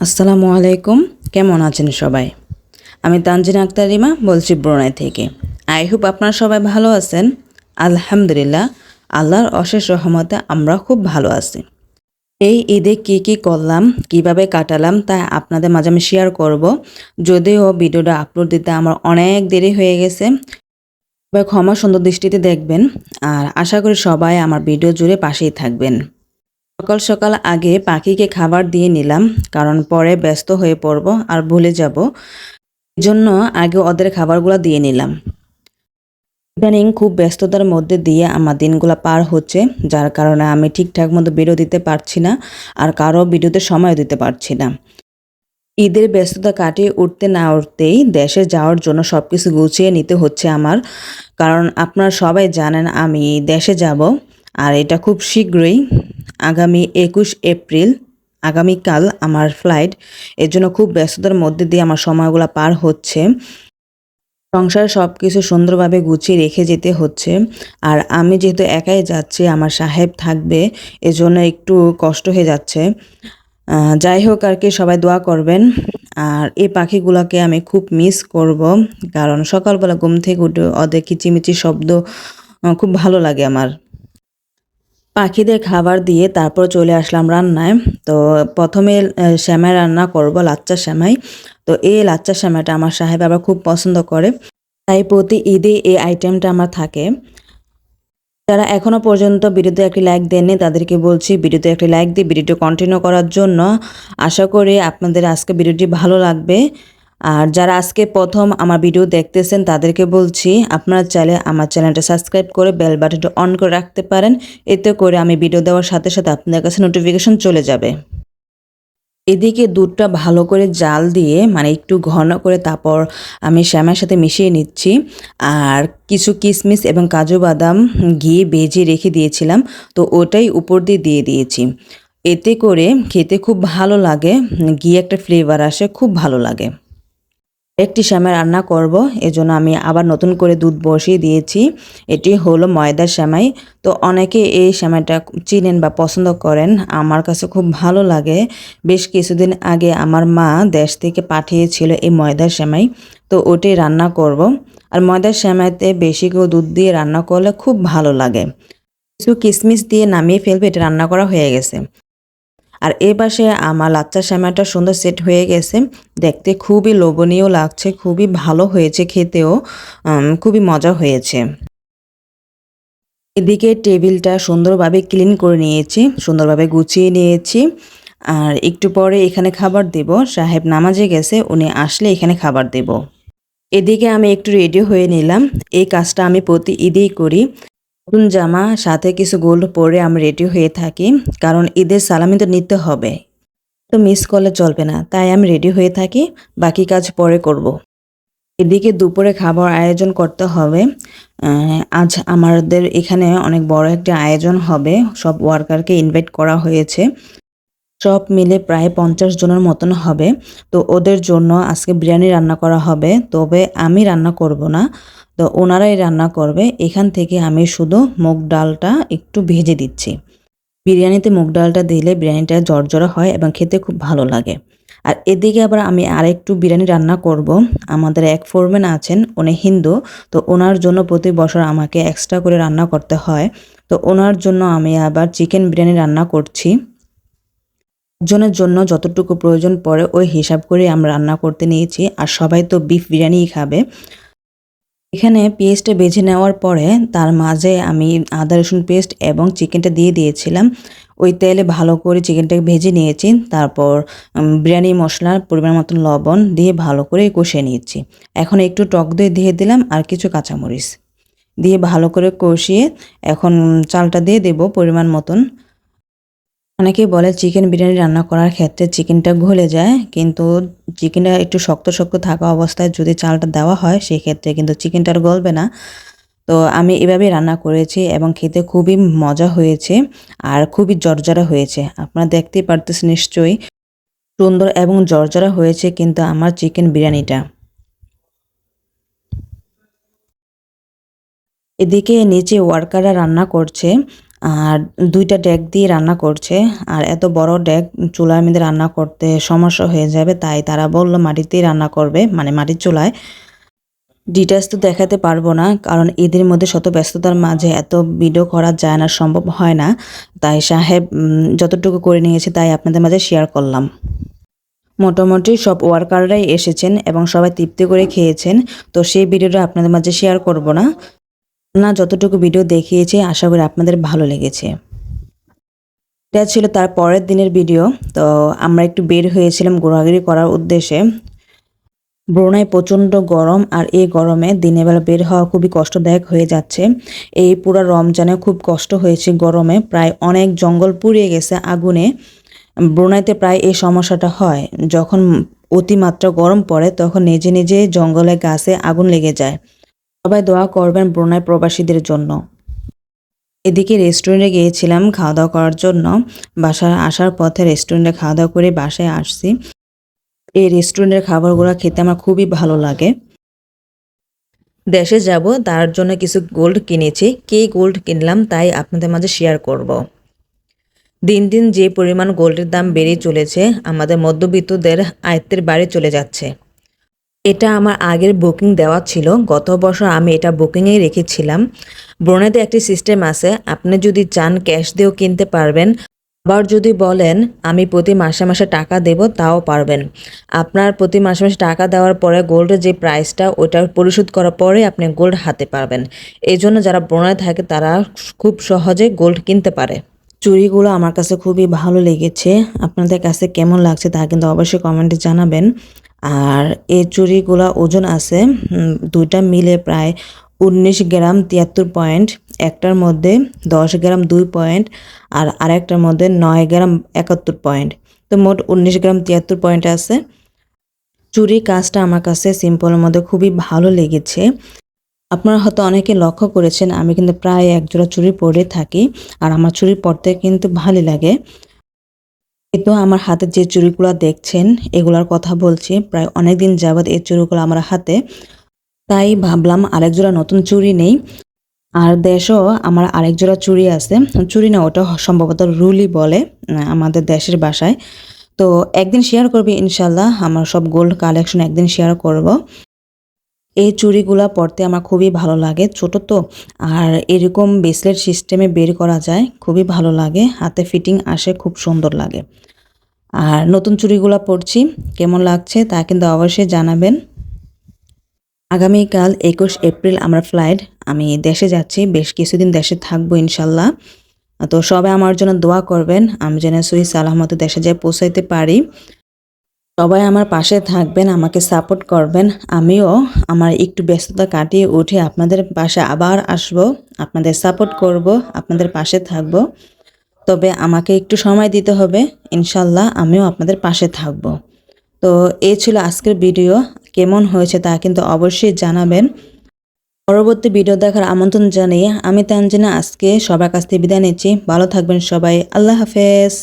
আসসালামু আলাইকুম। কেমন আছেন সবাই? আমি তানজিনা আক্তার রিমা বলছি ব্রোনাই থেকে। আই হোপ আপনারা সবাই ভালো আছেন। আলহামদুলিল্লাহ, আল্লাহর অশেষ রহমতে আমরা খুব ভালো আছি। এই ঈদে কি কি করলাম, কীভাবে কাটালাম তা আপনাদের মাঝে আমি শেয়ার করব। যদিও ভিডিওটা আপলোড দিতে আমার অনেক দেরি হয়ে গেছে। ক্ষমা সুন্দর দৃষ্টিতে দেখবেন। আর আশা করি সবাই আমার ভিডিও জুড়ে পাশেই থাকবেন। সকাল সকাল আগে পাখিকে খাবার দিয়ে নিলাম, কারণ পরে ব্যস্ত হয়ে পড়ব আর ভুলে যাব। জন্য আগে ওদের খাবারগুলো দিয়ে নিলাম। ইদানিং খুব ব্যস্ততার মধ্যে দিয়ে আমার দিনগুলো পার হচ্ছে, যার কারণে আমি ঠিকঠাক মতো ভিডিও দিতে পারছি না আর কারও ভিডিওতে সময় দিতে পারছি না। ঈদের ব্যস্ততা কাটিয়ে উঠতে না উঠতেই দেশে যাওয়ার জন্য সব কিছু গুছিয়ে নিতে হচ্ছে আমার, কারণ আপনারা সবাই জানেন আমি দেশে যাব, আর এটা খুব শীঘ্রই আগামী একুশ এপ্রিল, আগামীকাল আমার ফ্লাইট এর জন্য খুব ব্যস্ততার মধ্যে দিয়ে আমার সময়গুলো পার হচ্ছে। সংসারে সব কিছু সুন্দরভাবে গুছিয়ে রেখে যেতে হচ্ছে। আর আমি যেহেতু একাই যাচ্ছি, আমার সাহেব থাকবে, এজন্য একটু কষ্ট হয়ে যাচ্ছে। যাই হোক আর কি, সবাই দোয়া করবেন। আর এই পাখিগুলোকে আমি খুব মিস করব, কারণ সকালবেলা ঘুম থেকে উঠে ওদের কিচিমিচি শব্দ খুব ভালো লাগে আমার। পাখিদের খাবার দিয়ে তারপর চলে আসলাম রান্নায়। তো প্রথমে সেমাই রান্না করব, লাচ্চা শ্যামাই তো এই লাচ্চা সেমাইটা আমার সাহেব আবার খুব পছন্দ করে। তাই প্রতি ঈদে এই আইটেমটা আমার থাকে। যারা এখনও পর্যন্ত ভিডিওতে একটি লাইক দেননি, তাদেরকে বলছি ভিডিওতে একটি লাইক দিয়ে ভিডিওটি কন্টিনিউ করার জন্য। আশা করি আপনাদের আজকে ভিডিওটি ভালো লাগবে। আর যারা আজকে প্রথম আমার ভিডিও দেখতেছেন, তাদেরকে বলছি, আপনারা চাইলে আমার চ্যানেলটা সাবস্ক্রাইব করে বেল বাটনটা অন করে রাখতে পারেন। এতে করে আমি ভিডিও দেওয়ার সাথে সাথে আপনাদের কাছে নোটিফিকেশন চলে যাবে। এদিকে দুধটা ভালো করে জাল দিয়ে মানে একটু ঘন করে তারপর আমি শ্যামার সাথে মিশিয়ে নিচ্ছি। আর কিছু কিশমিশ এবং কাজু বাদাম ঘি বেজে রেখে দিয়েছিলাম, তো ওটাই উপর দিয়ে দিয়ে দিয়েছি। এতে করে খেতে খুব ভালো লাগে, ঘি একটা ফ্লেভার আসে, খুব ভালো লাগে। একটি শ্যামাই রান্না করব, এজন্য আমি আবার নতুন করে দুধ বসিয়ে দিয়েছি। এটি হলো ময়দার শ্যামাই। তো অনেকে এই শ্যামাইটা চিনেন বা পছন্দ করেন, আমার কাছে খুব ভালো লাগে। বেশ কিছুদিন আগে আমার মা দেশ থেকে পাঠিয়েছিল এই ময়দার শ্যামাই। তো ওটি রান্না করব। আর ময়দার শ্যামাইতে বেশি করে দুধ দিয়ে রান্না করলে খুব ভালো লাগে। কিছু কিশমিশ দিয়ে নামিয়ে ফেলবে, এটা রান্না করা হয়ে গেছে। আর এ পাশে আমার লাচ্চা শ্যামাটা সুন্দর সেট হয়ে গেছে। দেখতে খুবই লোভনীয় লাগছে, খুবই ভালো হয়েছে খেতেও খুবই মজা হয়েছে। এদিকে টেবিলটা সুন্দরভাবে ক্লিন করে নিয়েছি, সুন্দরভাবে গুছিয়ে নিয়েছি। আর একটু পরে এখানে খাবার দেব, সাহেব নামাজে গেছে, উনি আসলে এখানে খাবার দেব। এদিকে আমি একটু রেডি হয়ে নিলাম, এই কাজটা আমি প্রতি ঈদেই করি। নতুন জামা, সাথে কিছু গোল্ড পরে আমি রেডি হয়ে থাকি, কারণ ঈদের সালামি তো নিতে হবে। তো মিস করলে চলবে না, তাই আমি রেডি হয়ে থাকি, বাকি কাজ পরে করব। এদিকে দুপুরে খাবার আয়োজন করতে হবে। আজ আমাদের এখানে অনেক বড় একটা আয়োজন হবে, সব ওয়ার্কারকে ইনভাইট করা হয়েছে। সব মিলে প্রায় পঞ্চাশ জনের মতন হবে। তো ওদের জন্য আজকে বিরিয়ানি রান্না করা হবে, তবে আমি রান্না করব না। তো ওনারাই রান্না করবে। এখান থেকে আমি শুধু মুগ ডালটা একটু ভেজে দিচ্ছি। বিরিয়ানিতে মুগ ডালটা দিলে বিরিয়ানিটা জর্জরা হয় এবং খেতে খুব ভালো লাগে। আর এদিকে আবার আমি আরেকটু বিরিয়ানি রান্না করব। আমাদের এক ফোরম্যান আছেন, উনি হিন্দু, তো ওনার জন্য প্রতি বছর আমাকে এক্সট্রা করে রান্না করতে হয়। তো ওনার জন্য আমি আবার চিকেন বিরিয়ানি রান্না করছি। একজনের জন্য যতটুকু প্রয়োজন পড়ে ওই হিসাব করে আমরা রান্না করতে নিয়েছি। আর সবাই তো বিফ বিরিয়ানিই খাবে। এখানে পেস্টটা বেছে নেওয়ার পরে তার মাঝে আমি আদা, রসুন পেস্ট এবং চিকেনটা দিয়ে দিয়েছিলাম। ওই তেলে ভালো করে চিকেনটাকে ভেজে নিয়েছি। তারপর বিরিয়ানি মশলার পরিমাণ মতন লবণ দিয়ে ভালো করে কষিয়ে নিয়েছি। এখন একটু টক দই দিয়ে দিলাম আর কিছু কাঁচামরিচ। দিয়ে ভালো করে কষিয়ে এখন চালটা দিয়ে দেব পরিমাণ মতন। অনেকেই বলে চিকেন বিরিয়ানি রান্না করার ক্ষেত্রে চিকেনটা গলে যায়, কিন্তু চিকেনটা একটু শক্ত শক্ত থাকা অবস্থায় যদি চালটা দেওয়া হয়, সেক্ষেত্রে কিন্তু চিকেনটা আর গলবে না। তো আমি এভাবেই রান্না করেছি এবং খেতে খুবই মজা হয়েছে আর খুবই জর্জরা হয়েছে। আপনারা দেখতেই পারতেছেন নিশ্চয়ই সুন্দর এবং জর্জরা হয়েছে কিন্তু আমার চিকেন বিরিয়ানিটা। এদিকে নিচে ওয়ার্কাররা রান্না করছে। আর দুইটা ডেক দিয়ে রান্না করছে। আর এত বড় ডেক চুলার মধ্যে রান্না করতে সমস্যা হয়ে যাবে, তাই তারা বলল মাটিতেই রান্না করবে মানে মাটির চুলায়। ডিটেলস তো দেখাতে পারব না, কারণ এদের মধ্যে শত ব্যস্ততার মাঝে এত ভিডিও করা যায় না, সম্ভব হয় না। তাই সাহেব যতটুকু করে নিয়েছে তাই আপনাদের মাঝে শেয়ার করলাম। মোটামুটি সব ওয়ার্কাররাই এসেছেন এবং সবাই তৃপ্তি করে খেয়েছেন, তো সেই ভিডিওটা আপনাদের মাঝে শেয়ার করব না। না যতটুকু ভিডিও দেখিয়েছি, আশা করি আপনাদের ভালো লেগেছে। এটা ছিল তার পরের দিনের ভিডিও তো আমরা একটু বের হয়েছিলাম ঘোরাঘুরি করার উদ্দেশ্যে। ব্রুনাই প্রচণ্ড গরম আর এই গরমে দিনের বেলা বের হওয়া খুবই কষ্টদায়ক হয়ে যাচ্ছে। এই পুরো রমজানে খুব কষ্ট হয়েছে গরমে, প্রায় অনেক জঙ্গল পুড়িয়ে গেছে আগুনে। ব্রুনাইতে প্রায় এই সমস্যাটা হয়, যখন অতিমাত্রা গরম পড়ে তখন নিজে নিজে জঙ্গলে গাছে আগুন লেগে যায়। সবাই দোয়া করবেন ব্রুনাই প্রবাসীদের জন্য। এদিকে রেস্টুরেন্টে গিয়েছিলাম খাওয়া দাওয়া করার জন্য। বাসায় আসার পথে রেস্টুরেন্টে খাওয়া দাওয়া করে বাসায় আসছি। এই রেস্টুরেন্টের খাবারগুলো খেতে আমার খুবই ভালো লাগে। দেশে যাব, তার জন্য কিছু গোল্ড কিনেছি। কি গোল্ড কিনলাম তাই আপনাদের মাঝে শেয়ার করব। দিন দিন যে পরিমাণ গোল্ডের দাম বেড়ে চলেছে, আমাদের মধ্যবিত্তদের আয়ত্তের বাড়ি চলে যাচ্ছে। এটা আমার আগের বুকিং দেওয়া ছিল। গত বছর আমি এটা বুকিংয়ে রেখেছিলাম। ব্রোনেতে একটি সিস্টেম আছে। আপনি যদি চান ক্যাশ দিয়েও কিনতে পারবেন। আবার যদি বলেন, আমি প্রতি মাসে মাসে টাকা দেব, তাও পারবেন। আপনার প্রতি মাসে মাসে টাকা দেওয়ার পরে গোল্ডের যে প্রাইসটা ওইটা পরিশোধ করার পরে আপনি গোল্ড হাতে পারবেন। এই জন্য যারা ব্রোনায় থাকে, তারা খুব সহজে গোল্ড কিনতে পারে। চুড়িগুলো আমার কাছে খুবই ভালো লেগেছে। আপনাদের কাছে কেমন লাগছে তা কিন্তু অবশ্যই কমেন্টে জানাবেন। আর এই চুড়িগুলো ওজন আছে দুইটা মিলে প্রায় উনিশ গ্রাম তিয়াত্তর পয়েন্ট, একটার মধ্যে দশ গ্রাম দুই পয়েন্ট আর আরেকটার মধ্যে নয় গ্রাম একাত্তর পয়েন্ট। তো মোট উনিশ গ্রাম তিয়াত্তর পয়েন্ট আছে। চুরি কাজটা আমার কাছে সিম্পলের মধ্যে খুবই ভালো লেগেছে। আপনারা হয়তো অনেকে লক্ষ্য করেছেন, আমি কিন্তু প্রায় একজোড়া চুরি পরে থাকি আর আমার চুরি পরতে কিন্তু ভালো লাগে। কিন্তু আমার হাতে যে চুড়িগুলো দেখছেন, এগুলার কথা বলছি, প্রায় অনেক দিন যাবৎ এই চুড়িগুলো আমার হাতে। তাই ভাবলাম আরেক জোড়া নতুন চুড়ি নেই। আর দেশও আমার আরেক জোড়া চুড়ি আছে। চুড়ি না, ওটা সম্ভবত রুলি বলে আমাদের দেশের বাসায়। তো একদিন শেয়ার করবি ইনশাল্লাহ, আমার সব গোল্ড কালেকশন একদিন শেয়ার করব। এই চুড়িগুলা পরতে আমার খুবই ভালো লাগে, ছোট তো। আর এরকম ব্রেসলেট সিস্টেমে বের করা যায়, খুবই ভালো লাগে, হাতে ফিটিং আসে, খুব সুন্দর লাগে। আর নতুন চুড়িগুলা পরছি, কেমন লাগছে তা কিন্তু অবশ্যই জানাবেন। আগামীকাল একুশ এপ্রিল আমার ফ্লাইট আমি দেশে যাচ্ছি, বেশ কিছুদিন দেশে থাকব ইনশাল্লাহ। তো সবাই আমার জন্য দোয়া করবেন, আমি যেন সহি সালামতে দেশে যেয়ে পৌঁছাইতে পারি। সবাই আমার পাশে থাকবেন, আমাকে সাপোর্ট করবেন। আমিও আমার একটু ব্যস্ততা কাটিয়ে উঠে আপনাদের পাশে আবার আসব, আপনাদের সাপোর্ট করব, আপনাদের পাশে থাকব। তবে আমাকে একটু সময় দিতে হবে, ইনশাল্লাহ আমিও আপনাদের পাশে থাকব। তো এ ছিল আজকের ভিডিও, কেমন হয়েছে তা কিন্তু অবশ্যই জানাবেন। পরবর্তী ভিডিও দেখার আমন্ত্রণ জানিয়ে আমি তানজিনা আজকে সবার কাছ থেকে বিদায় নিচ্ছি। ভালো থাকবেন সবাই, আল্লাহ হাফেজ।